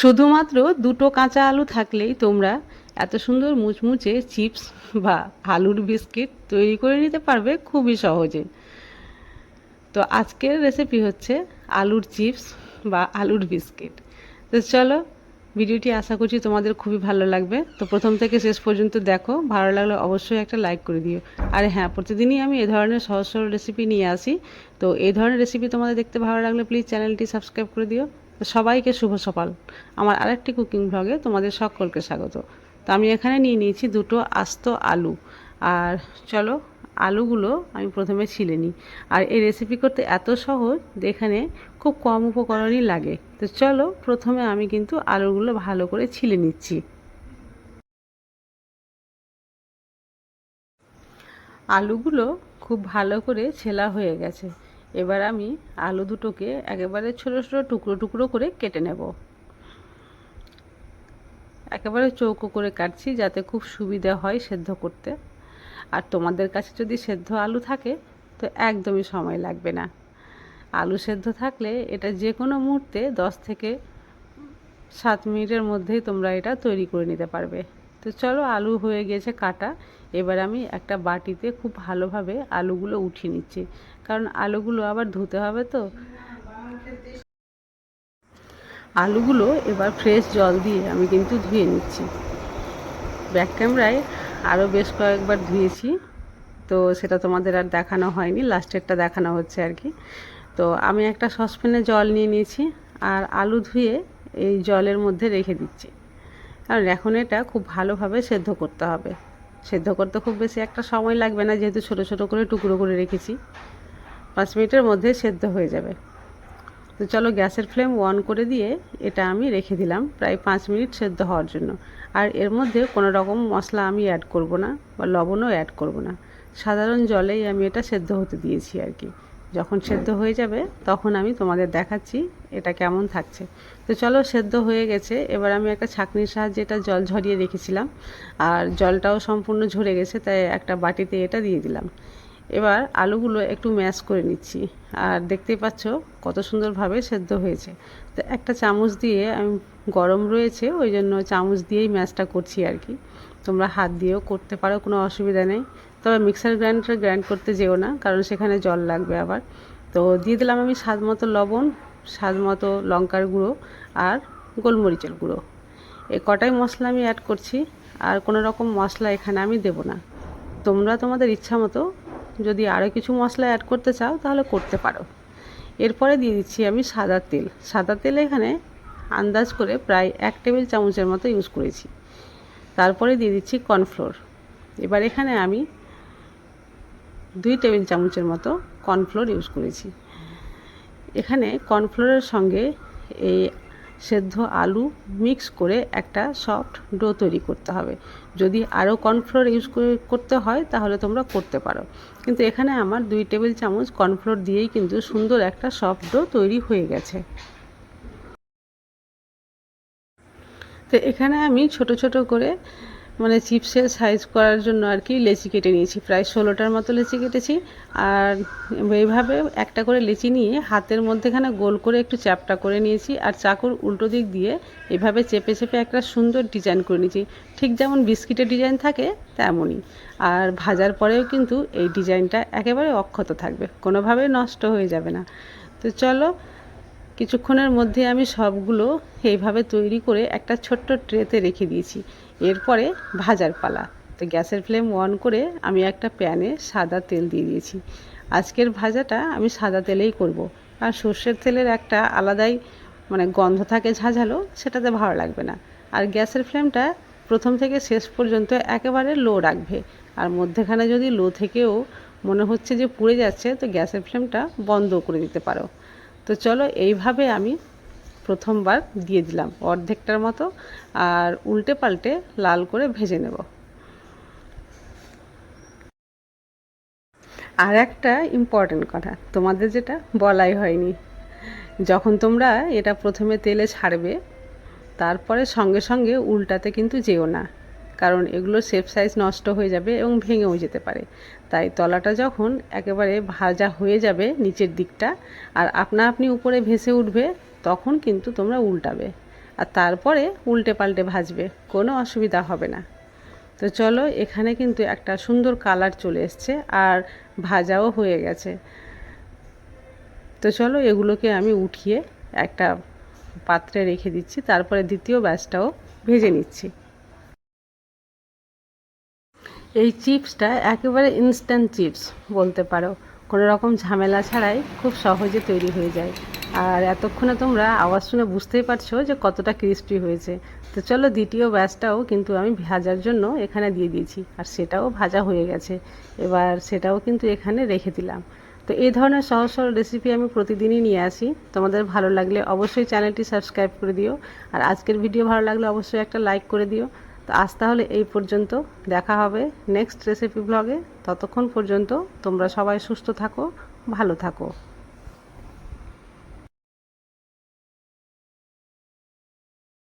শুধুমাত্র দুটো কাঁচা আলু থাকলেই তোমরা এত সুন্দর মুচমুচে চিপস বা আলুর বিস্কিট তৈরি করে নিতে পারবে খুবই সহজে। তো আজকের রেসিপি হচ্ছে আলুর চিপস বা আলুর বিস্কিট। তো চলো, ভিডিওটি আশা করছি তোমাদের খুবই ভালো লাগবে। তো প্রথম থেকে শেষ পর্যন্ত দেখো, ভালো লাগলে অবশ্যই একটা লাইক করে দিও। আর হ্যাঁ প্রতিদিনই আমি এ ধরনের সহজ সরল রেসিপি নিয়ে আসি। তো এই ধরনের রেসিপি তোমাদের দেখতে ভালো লাগলে প্লিজ চ্যানেলটি সাবস্ক্রাইব করে দিও। সবাইকে শুভ সকাল। আমার আরেকটি কুকিং ব্লগে তোমাদের সকলকে স্বাগত। তো আমি এখানে নিয়ে নিয়েছি দুটো আস্ত আলু। আর চলো, আলুগুলো আমি প্রথমে ছিলে নিই। আর এই রেসিপি করতে এত সহজ, এখানে খুব কম উপকরণই লাগে। তো চলো, প্রথমে আমি কিন্তু আলুগুলো ভালো করে ছিলে নিচ্ছি। আলুগুলো খুব ভালো করে ছেলা হয়ে গেছে। এবার আমি আলু দুটোকে একেবারে ছোটো ছোটো টুকরো টুকরো করে কেটে নেব। একেবারে চৌকো করে কাটছি যাতে খুব সুবিধা হয় সেদ্ধ করতে। আর তোমাদের কাছে যদি সেদ্ধ আলু থাকে, তো একদমই সময় লাগবে না। আলু সেদ্ধ থাকলে এটা যে কোনো মুহূর্তে দশ থেকে সাত মিনিটের মধ্যেই তোমরা এটা তৈরি করে নিতে পারবে। তো চলো আলু হয়ে গেছে কাটা। এবার আমি একটা বাটিতে খুব ভালোভাবে আলুগুলো উঠিয়ে নিচ্ছি। কারণ আলুগুলো আবার ধুতে হবে তো। আলুগুলো এবার ফ্রেশ জল দিয়ে আমি কিন্তু ধুয়ে নিচ্ছি। ব্যাক ক্যামেরায় আরও বেশ কয়েকবার ধুয়েছি। তো সেটা তোমাদের আর দেখানো হয়নি লাস্টেরটা দেখানো হচ্ছে আর কি। তো আমি একটা সসপ্যানে জল নিয়ে নিয়েছি আর আলু ধুয়ে এই জলের মধ্যে রেখে দিচ্ছি। কারণ এখন এটা খুব ভালোভাবে সেদ্ধ করতে হবে। সেদ্ধ করতে খুব বেশি একটা সময় লাগবে না, যেহেতু ছোটো ছোটো করে টুকরো করে রেখেছি। পাঁচ মিনিটের মধ্যে সেদ্ধ হয়ে যাবে। তো চলো গ্যাসের ফ্লেম অন করে দিয়ে এটা আমি রেখে দিলাম প্রায় পাঁচ মিনিট সেদ্ধ হওয়ার জন্য। আর এর মধ্যে কোনো রকম মশলা আমি অ্যাড করব না বা লবণও অ্যাড করব না। সাধারণ জলেই আমি এটা সেদ্ধ হতে দিয়েছি আর কি। যখন সেদ্ধ হয়ে যাবে, তখন আমি তোমাদের দেখাচ্ছি এটা কেমন থাকছে। তো চলো সেদ্ধ হয়ে গেছে। এবার আমি একটা ছাঁকনির সাহায্যে এটা জল ঝরিয়ে রেখেছিলাম। আর জলটাও সম্পূর্ণ ঝরে গেছে, তাই একটা বাটিতে এটা দিয়ে দিলাম। এবার আলুগুলো একটু ম্যাশ করে নিচ্ছি। আর দেখতেই পাচ্ছ কত সুন্দরভাবে সেদ্ধ হয়েছে। তো একটা চামচ দিয়ে আমি গরম রয়েছে, ওই জন্য চামচ দিয়েই ম্যাশটা করছি আর কি। তোমরা হাত দিয়েও করতে পারো, কোনো অসুবিধা নেই। তবে মিক্সার গ্রাইন্ডারে গ্রাইন্ড করতে যেও না, কারণ সেখানে জল লাগবে আবার। তো দিয়ে দিলাম আমি স্বাদ মতো লবণ, স্বাদ মতো লঙ্কার গুঁড়ো আর গোলমরিচের গুঁড়ো। এই কটাই মশলা আমি অ্যাড করছি, আর কোনো রকম মশলা এখানে আমি দেব না। তোমরা তোমাদের ইচ্ছা মতো যদি আরও কিছু মশলা অ্যাড করতে চাও, তাহলে করতে পারো। এরপরে দিয়ে দিচ্ছি আমি সাদা তেল। সাদা তেল এখানে আন্দাজ করে প্রায় এক টেবিল চামচের মতো ইউজ করেছি। তারপরে দিয়ে দিচ্ছি কর্নফ্লোর। এবার এখানে আমি দুই টেবিল চামচের মতো কর্নফ্লোর ইউজ করেছি। এখানে কর্নফ্লোরের সঙ্গে এই সেদ্ধ আলু মিক্স করে একটা সফট ডো তৈরি করতে হবে। যদি আরও কর্নফ্লোর ইউজ করতে হয় তাহলে তোমরা করতে পারো। কিন্তু এখানে আমার দুই টেবিল চামচ কর্নফ্লোর দিয়েই কিন্তু সুন্দর একটা সফট ডো তৈরি হয়ে গেছে। তো এখানে আমি ছোট ছোট করে মানে চিপসের সাইজ করার জন্য আর কি লেচি কেটে নিয়েছি। প্রায় ষোলোটার মতো লেচি কেটেছি। আর এইভাবে একটা করে লেচি নিয়ে হাতের মধ্যেখানে গোল করে একটু চ্যাপটা করে নিয়েছি। আর চাকুর উল্টো দিক দিয়ে এভাবে চেপে চেপে একটা সুন্দর ডিজাইন করে নিয়েছি। ঠিক যেমন বিস্কিটের ডিজাইন থাকে, তেমনই। আর ভাজার পরেও কিন্তু এই ডিজাইনটা একেবারে অক্ষত থাকবে। কোনোভাবেই নষ্ট হয়ে যাবে না। তো চলো, কিছুক্ষণের মধ্যে আমি সবগুলো এইভাবে তৈরি করে একটা ছোট্ট ট্রেতে রেখে দিয়েছি। এরপরে ভাজার পালা। তো গ্যাসের ফ্লেম অন করে আমি একটা প্যানে সাদা তেল দিয়ে দিয়েছি। আজকের ভাজাটা আমি সাদা তেলেই করব। আর সর্ষের তেলের একটা আলাদাই মানে গন্ধ থাকে ঝাঁঝালো, সেটাতে ভালো লাগবে না। আর গ্যাসের ফ্লেমটা প্রথম থেকে শেষ পর্যন্ত একেবারে লো রাখবে। আর মধ্যেখানে যদি লো থেকেও মনে হচ্ছে যে পুড়ে যাচ্ছে, তো গ্যাসের ফ্লেমটা বন্ধ করে দিতে পারো। তো চলো এইভাবে আমি প্রথমবার দিয়ে দিলাম অর্ধেকটার মতো আর উল্টে পাল্টে লাল করে ভেজে নেব। আর একটা ইম্পর্টেন্ট কথা, তোমাদের যেটা বলাই হয়নি। যখন তোমরা এটা প্রথমে তেলে ছাড়বে, তারপরে সঙ্গে সঙ্গে উল্টাতে কিন্তু যেও না, কারণ এগুলো শেপ সাইজ নষ্ট হয়ে যাবে এবং ভেঙেও যেতে পারে। তাই তলাটা যখন একেবারে ভাজা হয়ে যাবে নিচের দিকটা, আর আপনা আপনি উপরে ভেসে উঠবে তখন কিন্তু তোমরা উল্টাবে। আর তারপরে উল্টে পাল্টে ভাজবে, কোনো অসুবিধা হবে না। তো চলো, এখানে কিন্তু একটা সুন্দর কালার চলে এসছে আর ভাজাও হয়ে গেছে। তো চলো, এগুলোকে আমি উঠিয়ে একটা পাত্রে রেখে দিচ্ছি, তারপরে দ্বিতীয় ব্যাচটাও ভেজে নিচ্ছি। এই চিপসটা একেবারে ইনস্ট্যান্ট চিপস বলতে পারো। কোনো রকম ঝামেলা ছাড়াই খুব সহজে তৈরি হয়ে যায়। আর এতক্ষণে তোমরা আওয়াজ শুনে বুঝতেই পারছ যে কতটা ক্রিস্পি হয়েছে। তো চলো দ্বিতীয় ব্যাচটাও কিন্তু আমি ভাজার জন্য এখানে দিয়ে দিয়েছি, আর সেটাও ভাজা হয়ে গেছে। এবার সেটাও কিন্তু এখানে রেখে দিলাম। তো এই ধরনের সহজ সরল রেসিপি আমি প্রতিদিনই নিয়ে আসি। তোমাদের ভালো লাগলে অবশ্যই চ্যানেলটি সাবস্ক্রাইব করে দিও, আর আজকের ভিডিও ভালো লাগলে অবশ্যই একটা লাইক করে দিও। তো আজ তাহলে এই পর্যন্ত, দেখা হবে নেক্সট রেসিপি ব্লগে ততক্ষণ পর্যন্ত তোমরা সবাই সুস্থ থাকো, ভালো থাকো।